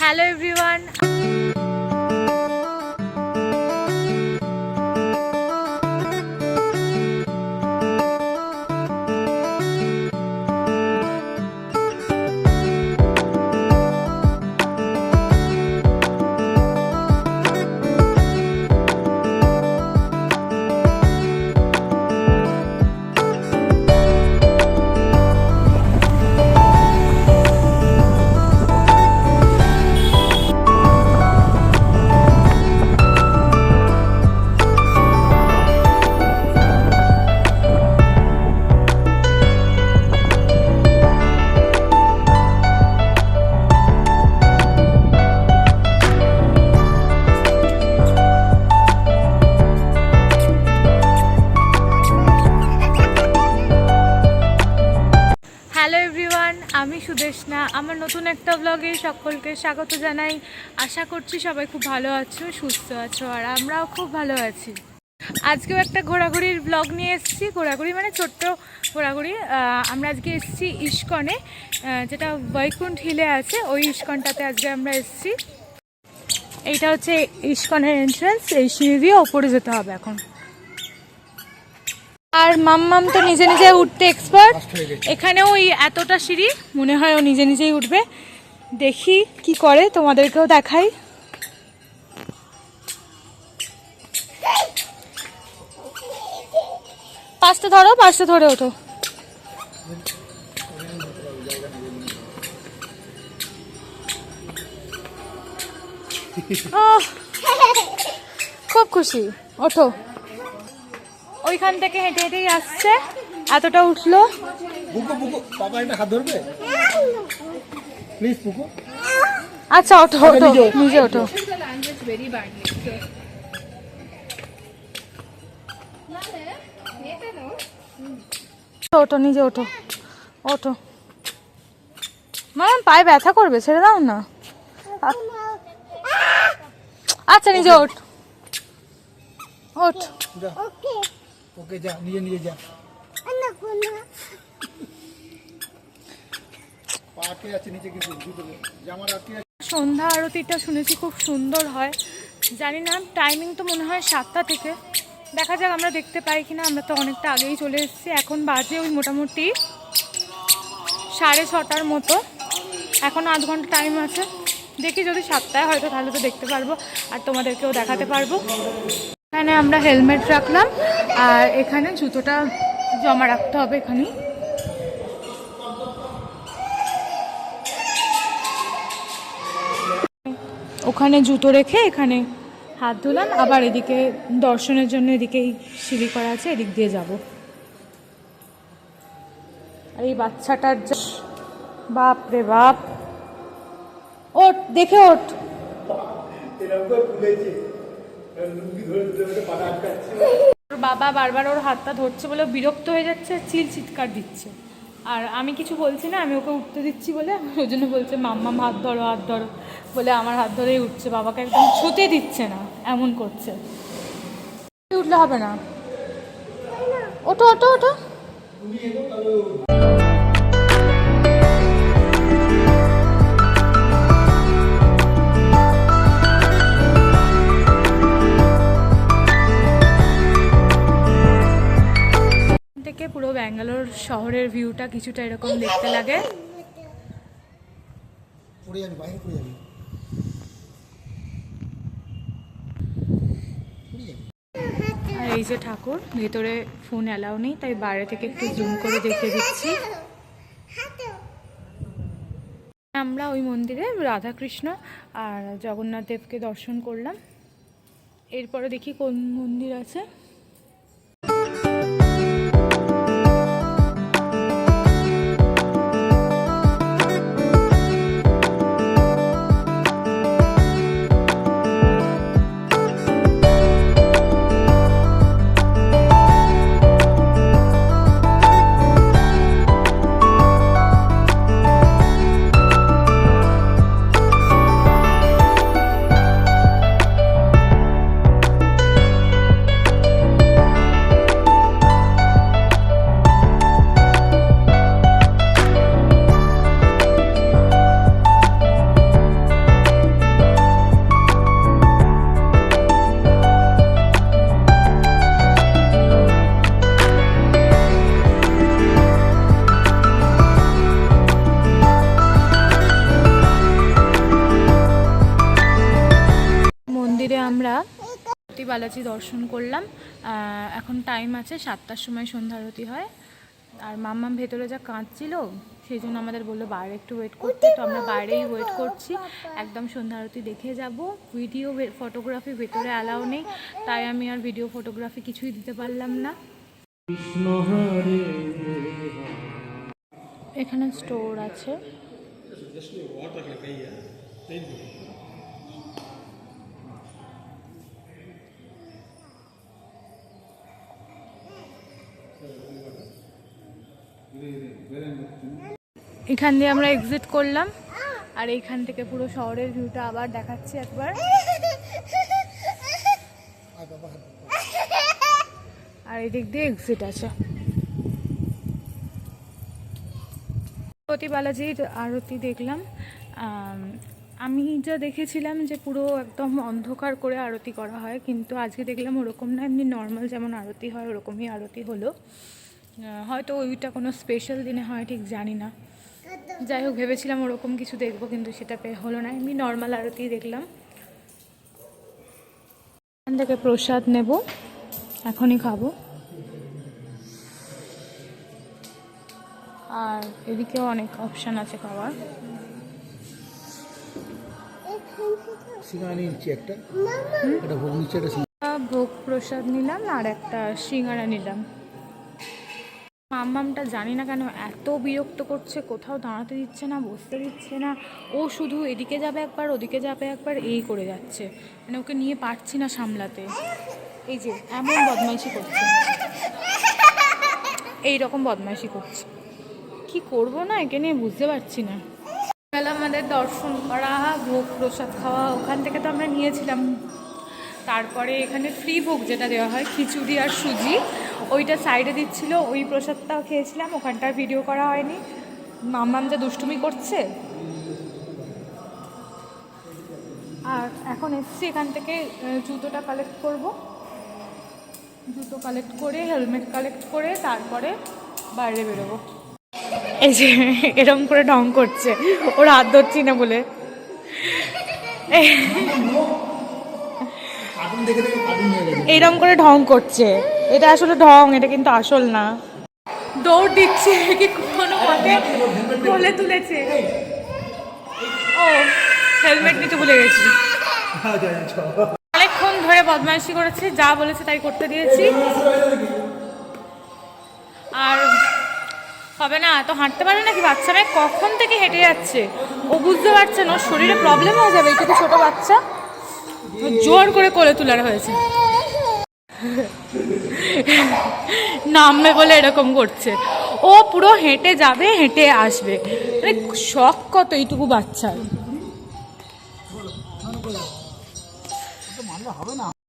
Hello everyone ব্লগে সকলকে স্বাগত জানাই। আশা করছি সবাই খুব ভালো আছো সুস্থ আছো আর আমরাও খুব ভালো আছি। আজকেও একটা ঘোরাঘুরির ব্লগ নিয়ে এসেছি। ঘোরাঘুরি মানে ছোট্ট ঘোরাঘুরি। আমরা আজকে এসেছি ইস্কনে যেটা বৈকুণ্ঠ হিলে আছে ওই ইস্কনটাতে আজকে আমরা এসেছি। এইটা হচ্ছে ইস্কনের এন্ট্রান্স এই সিঁড়ি দিয়ে ওপরে যেতে হবে এখন। আর মাম্মাম তো নিজে নিজে উঠতে এক্সপার্ট এখানেও ওই এতটা সিঁড়ি মনে হয় ও নিজে নিজেই উঠবে। দেখি কি করে, তোমাদেরকেও দেখাই। পাঁচটা ধরো, পাঁচটা ধরে ওঠো। খুব খুশি। ওঠো। ওইখান থেকে হেঁটে হেঁটেই আসছে। এতটা উঠল। হাত ধরবে? প্লিজ বুকু আচ্ছা ওঠো ওঠো নিজে ওঠো। ওঠো। নিজে ওঠো ওঠো। ম্যাম পায়ে ব্যথা করবে ছেড়ে দাও না। আচ্ছা নিজে ওঠ। ওঠ। ওকে। যা নিয়ে নিয়ে যা। সন্ধ্যা আরতিটা শুনেছি, খুব সুন্দর হয়। জানি না টাইমিং তো মনে হয় সাতটা থেকে। দেখা যাক আমরা দেখতে পাই কিনা, আমরা তো অনেকটা আগেই চলে এসেছি। এখন বাজে ওই মোটামুটি সাড়ে ছটার মতো। এখন আধ ঘণ্টা টাইম আছে। দেখি যদি সাতটায় হয়তো তাহলে তো দেখতে পারব, আর তোমাদেরকেও দেখাতে পারব। এখানে আমরা হেলমেট রাখলাম, আর এখানে জুতোটা জমা রাখতে হবে এখানেই। ওখানে জুতো রেখে এখানে হাত ধুলাম আবার এদিকে দর্শনের জন্য এদিকেই সিঁড়ি করা আছে, এদিক দিয়ে যাব। আর এই বাচ্চাটার বাপ রে বাপ। ওট দেখে ওর বাবা বারবার ওর হাতটা ধরছে বলে বিরক্ত হয়ে যাচ্ছে চিল চিৎকার দিচ্ছে। আর আমি কিছু বলছি না, আমি ওকে উঠতে দিচ্ছি বলে ওই জন্য বলছে, মাম্মাম, হাত ধরো হাত ধরো, বলে আমার হাত ধরেই উঠছে, বাবাকে একদম ছুতে দিচ্ছে না, এমন করছে। উঠলে হবে না। ওটো ওটো ওঠো। শহরের ভিউটা কিছুটা এরকম দেখতে লাগে। আর এই যে ঠাকুর ভেতরে ফোন অ্যালাউ নেই তাই বাইরে থেকে একটু জুম করে দেখে দিচ্ছি। আমরা ওই মন্দিরে রাধাকৃষ্ণ আর জগন্নাথ দেবকে দর্শন করলাম। এরপরে দেখি কোন মন্দির আছে। সত্যি বালাজি দর্শন করলাম। এখন টাইম আছে সাতটার সময় সন্ধ্যা আরতি হয়। আর মাম্মাম ভেতরে যা কাঁদছিল সেই জন্য আমাদের বলল বাইরে একটু ওয়েট করতে। তো আমরা বাইরেই ওয়েট করছি। একদম সন্ধ্যা আরতি দেখে যাব। ভিডিও ফটোগ্রাফি ভেতরে অ্যালাউ নেই। তাই আমি আর ভিডিও ফটোগ্রাফি কিছুই দিতে পারলাম না। এখানে স্টোর আছে। এখান দিয়ে আমরা এক্সিট করলাম। আর এইখান থেকে পুরো শহরের ভিউটা আবার দেখাচ্ছি একবার। আর এদিক দিয়ে এক্সিট আছে। প্রতি বালাজির আরতি দেখলাম। আমি যা দেখেছিলাম যে পুরো একদম অন্ধকার করে আরতি করা হয়, কিন্তু আজকে দেখলাম ওরকম না, এমনি নর্মাল যেমন আরতি হয়, ওরকমই আরতি হলো। হয়তো ওইটা কোনো স্পেশাল দিনে হয়, ঠিক জানি না। যাই হোক ভেবেছিলাম ওরকম কিছু দেখব কিন্তু সেটা হলো না। এমনি নর্মাল আরতি দেখলাম। এখান থেকে প্রসাদ নেব এখনই খাব। আর এদিকেও অনেক অপশান আছে খাওয়ার। ভোগ প্রসাদ নিলাম আর একটা সিঙ্গারা নিলাম। মাম্মামটা জানি না কেন এত বিরক্ত করছে, কোথাও দাঁড়াতে দিচ্ছে না, বসতে দিচ্ছে না। ও শুধু এদিকে যাবে একবার, ওদিকে যাবে একবার, এই করে যাচ্ছে। মানে ওকে নিয়ে পারছি না সামলাতে। এই যে, এমন বদমাইশি করছে। এই রকম বদমাইশি করছে। কি করব না, একে নিয়ে বুঝতে পারছি না। বেলা আমাদের দর্শন করা, ভোগ প্রসাদ খাওয়া, ওখান থেকে তো আমরা নিয়েছিলাম। তারপরে এখানে ফ্রি ভোগ যেটা দেওয়া হয়, খিচুড়ি আর সুজি। ওইটা সাইডে দিচ্ছিল ওই প্রসাদটাও খেয়েছিলাম ওখানটার ভিডিও করা হয়নি। মাম্মাম যা দুষ্টুমি করছে। আর এখন এসছি এখান থেকে জুতোটা কালেক্ট করব। জুতো কালেক্ট করে হেলমেট কালেক্ট করে তারপরে বাইরে বেরোবো। এই যে এরম করে ঢং করছে। ওর হাত ধরছি না বলে। এইরকম করে ঢং করছে। এটা আসলে ঢং, এটা কিন্তু আসল না। দৌড় দিচ্ছে, কি কোনো পথে বলে তুলেছে। ও, হেলমেট নিতে ভুলে গেছি। অনেকক্ষণ ধরে বদমাইশি করেছে, যা বলেছে তাই করতে দিয়েছি। আর হবে না তো হাঁটতে পারে নাকি বাচ্চা মেয়ে? কখন থেকে হেঁটে যাচ্ছে? ও বুঝতে পারছে না শরীরে প্রবলেম হয়ে যাবে একটু ছোট বাচ্চা। জোর করে কোলে তোলার হয়েছে। নামবে বলে এরকম করছে। ও পুরো হেঁটে যাবে, হেঁটে আসবে। মানে শখ কত এইটুকু বাচ্চার। এই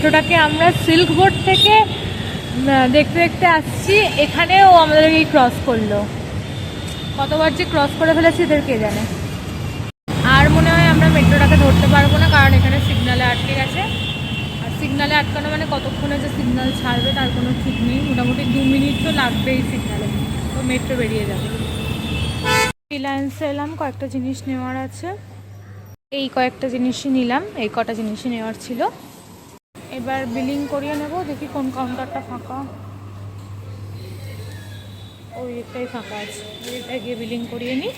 মেট্রোটাকে আমরা সিল্ক বোর্ড থেকে দেখতে দেখতে আসছি। এখানেও আমাদেরকে ক্রস করল। কতবার যে ক্রস করে ফেলেছি এদের কে জানে? আর মনে হয় আমরা মেট্রোটাকে ধরতে পারব না, কারণ এখানে সিগনালে আটকে গেছে। আর সিগনালে আটকানো মানে কতক্ষণে যে সিগনাল ছাড়বে তার কোনো ঠিক নেই। মোটামুটি দু মিনিট তো লাগবেই সিগনালে তো মেট্রো বেরিয়ে যাবে। রিলায়েন্সে এলাম, কয়েকটা জিনিস নেওয়ার আছে। এই কয়েকটা জিনিসই নিলাম। এই কটা জিনিসই নেওয়ার ছিল। এবার বিলিং করিয়ে নেব, দেখি কোন কাউন্টারটা ফাঁকা। ওই একটাই ফাঁকা আছে, এটা গিয়ে বিলিং করিয়ে নিই।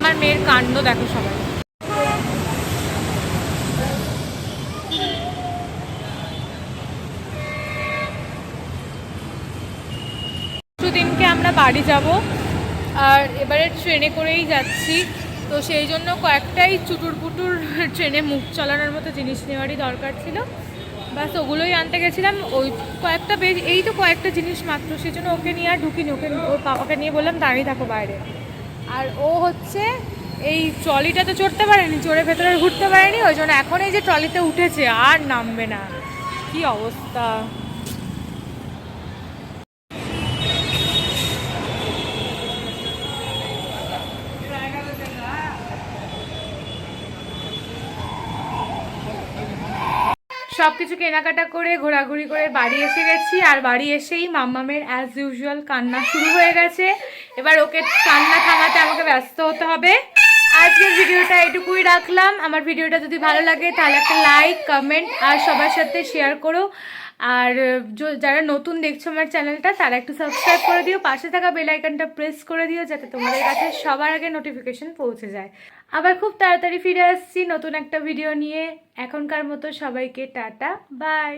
আমার মেয়ের কাণ্ড দেখো সবাই। দিনকে আমরা বাড়ি যাব, আর এবারে ট্রেনে করেই যাচ্ছি। তো সেই জন্য কয়েকটাই চুটুর পুটুর ট্রেনে মুখ চালানোর মতো জিনিস নেওয়ারই দরকার ছিল। বাস ওগুলোই আনতে গেছিলাম। ওই কয়েকটা বেশ, এই তো কয়েকটা জিনিস মাত্র সেই জন্য ওকে নিয়ে আর ঢুকিনি। ওকে, ওর পাপাকে নিয়ে বললাম, দাঁড়িয়ে থাকো বাইরে। আর ও হচ্ছে এই ট্রলিটা তো চড়তে পারেনি, চড়ে ভেতরে ঘুরতে পারেনি, ওই জন্য এখন এই যে ট্রলিতে উঠেছে, আর নামবে না। কি অবস্থা? সব কিছু কেনাকাটা করে, ঘোরাঘুরি করে বাড়ি এসে গেছি। আর বাড়ি এসেই মাম্মামের অ্যাজ ইউজুয়াল কান্না শুরু হয়ে গেছে। এবার ওকে কান্না থামাতে আমাকে ব্যস্ত হতে হবে। আজকের ভিডিওটা এটুকুই রাখলাম। আমার ভিডিওটা যদি ভালো লাগে, তাহলে একটা লাইক কমেন্ট আর সবার সাথে শেয়ার করো। আর যারা নতুন দেখছ আমার চ্যানেলটা, তারা একটু সাবস্ক্রাইব করে দিও। পাশে থাকা বেল আইকনটা প্রেস করে দিও, যাতে তোমাদের কাছে সবার আগে নোটিফিকেশন পৌঁছে যায়। আবার খুব তাড়াতাড়ি ফিরে আসছি নতুন একটা ভিডিও নিয়ে। এখনকার মতো সবাইকে টাটা বাই